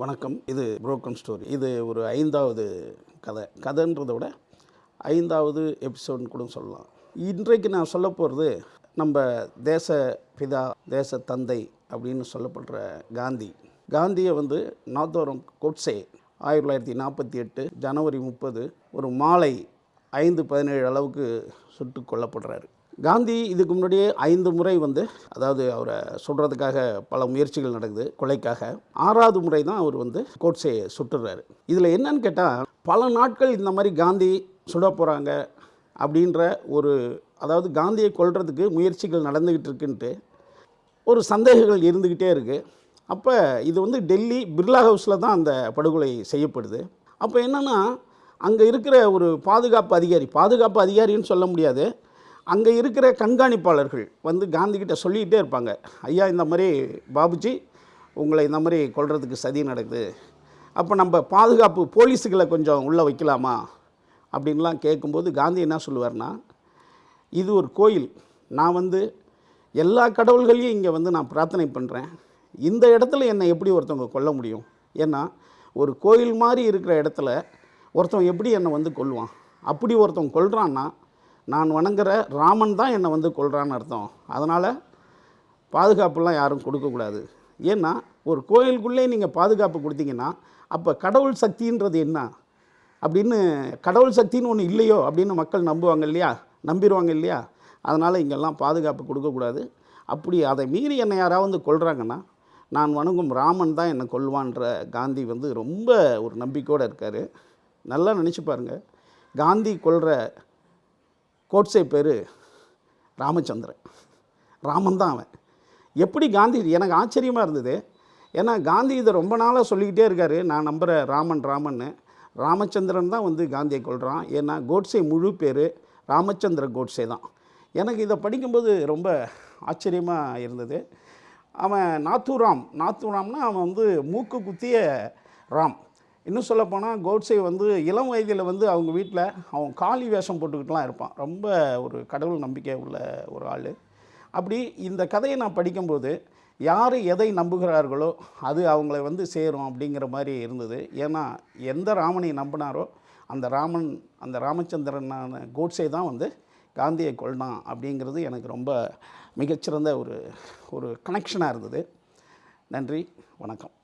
வணக்கம். இது broken story இது ஒரு ஐந்தாவது கதை. கதைன்றதை விட ஐந்தாவது எபிசோட்னு கூட சொல்லலாம். இன்றைக்கு நான் சொல்ல போகிறது நம்ம தேச பிதா தேச தந்தை அப்படின்னு சொல்லப்படுற காந்தி. காந்தியை வந்து நாத்தோரம் கோட்ஸே ஆயிரத்தி தொள்ளாயிரத்தி நாற்பத்தி எட்டு ஜனவரி முப்பது ஒரு மாலை ஐந்து பதினேழு அளவுக்கு சுட்டு கொல்லப்படுறாரு. காந்தி இதுக்கு முன்னாடியே ஐந்து முறை வந்து அதாவது அவரை சுடுறதுக்காக பல முயற்சிகள் நடக்குது கொலைக்காக. ஆறாவது முறை தான் அவர் வந்து கோட்ஸை சுட்டுறாரு. இதில் என்னன்னு கேட்டால் பல நாட்கள் இந்த மாதிரி காந்தி சுட போகிறாங்க அப்படின்ற ஒரு அதாவது காந்தியை கொல்றதுக்கு முயற்சிகள் நடந்துக்கிட்டு இருக்குன்ட்டு ஒரு சந்தேகங்கள் இருந்துக்கிட்டே இருக்குது அப்போ இது வந்து டெல்லி பிர்லா ஹவுஸில் தான் அந்த படுகொலை செய்யப்படுது. அப்போ என்னென்னா அங்கே இருக்கிற ஒரு பாதுகாப்பு அதிகாரி பாதுகாப்பு அதிகாரின்னு சொல்ல முடியாது. அங்கே இருக்கிற கண்காணிப்பாளர்கள் வந்து காந்திக்கிட்ட சொல்லிக்கிட்டே இருப்பாங்க ஐயா இந்த மாதிரி பாபுஜி உங்களை இந்த மாதிரி கொள்றதுக்கு சதி நடக்குது. அப்போ நம்ம பாதுகாப்பு போலீஸுகளை கொஞ்சம் உள்ளே வைக்கலாமா? அப்படின்லாம் கேட்கும்போது காந்தி என்ன சொல்லுவார்னா இது ஒரு கோயில். நான் வந்து எல்லா கடவுள்களையும் இங்கே வந்து நான் பிரார்த்தனை பண்ணுறேன் இந்த இடத்துல என்னை எப்படி ஒருத்தவங்க கொல்ல முடியும்? ஏன்னா ஒரு கோயில் மாதிரி இருக்கிற இடத்துல ஒருத்தன் எப்படி என்னை வந்து கொல்லுவான்? அப்படி ஒருத்தன் கொள்கிறான்னா நான் வணங்குற ராமன் தான் என்னை வந்து கொள்கிறான்னு அர்த்தம். அதனால் பாதுகாப்புலாம் யாரும் கொடுக்கக்கூடாது. ஏன்னா ஒரு கோயிலுக்குள்ளே நீங்கள் பாதுகாப்பு கொடுத்தீங்கன்னா அப்போ கடவுள் சக்தின்றது என்ன? அப்படின்னு கடவுள் சக்தின்னு ஒன்று இல்லையோ அப்படின்னு மக்கள் நம்புவாங்க இல்லையா? நம்பிடுவாங்க இல்லையா? அதனால் இங்கெல்லாம் பாதுகாப்பு கொடுக்கக்கூடாது. அப்படி அதை மீறி என்னை யாராவது வந்து நான் வணங்கும் ராமன் தான் என்னை கொல்வான்ற காந்தி வந்து ரொம்ப ஒரு நம்பிக்கையோடு இருக்கார். நல்லா நினச்சி பாருங்கள் காந்தி கொள்கிற கோட்ஸே பேர் ராமச்சந்திரன். ராமன் தான் அவன். எப்படி காந்தி எனக்கு ஆச்சரியமாக இருந்தது. ஏன்னா காந்தி இதை ரொம்ப நாளாக சொல்லிக்கிட்டே இருக்காரு. நான் நம்புகிற ராமன் ராமன்னு. ராமச்சந்திரன் தான் வந்து காந்தியை கொள்கிறான் ஏன்னா கோட்ஸே முழு பேர் ராமச்சந்திர கோட்ஸே தான். எனக்கு இதை படிக்கும்போது ரொம்ப ஆச்சரியமாக இருந்தது. அவன் நாத்துராம். நாத்துராம்னா அவன் வந்து மூக்கு குத்திய ராம். இன்னும் சொல்லப்போனால் கோட்ஸே வந்து இளம் வயதில் வந்து அவங்க வீட்டில் அவன் காளி வேஷம் போட்டுக்கிட்டுலாம் இருப்பான். ரொம்ப ஒரு கடவுள் நம்பிக்கை உள்ள ஒரு ஆள். அப்படி இந்த கதையை நான் படிக்கும்போது யார் எதை நம்புகிறார்களோ அது அவங்கள வந்து சேரும் அப்படிங்கிற மாதிரி இருந்தது. ஏன்னா எந்த ராமனை நம்பினாரோ அந்த ராமன் அந்த ராமச்சந்திரனான கோட்ஸே தான் வந்து காந்தியை கொள்ளான் அப்படிங்கிறது எனக்கு ரொம்ப மிகச்சிறந்த ஒரு ஒரு கனெக்ஷனாக இருந்தது. நன்றி வணக்கம்.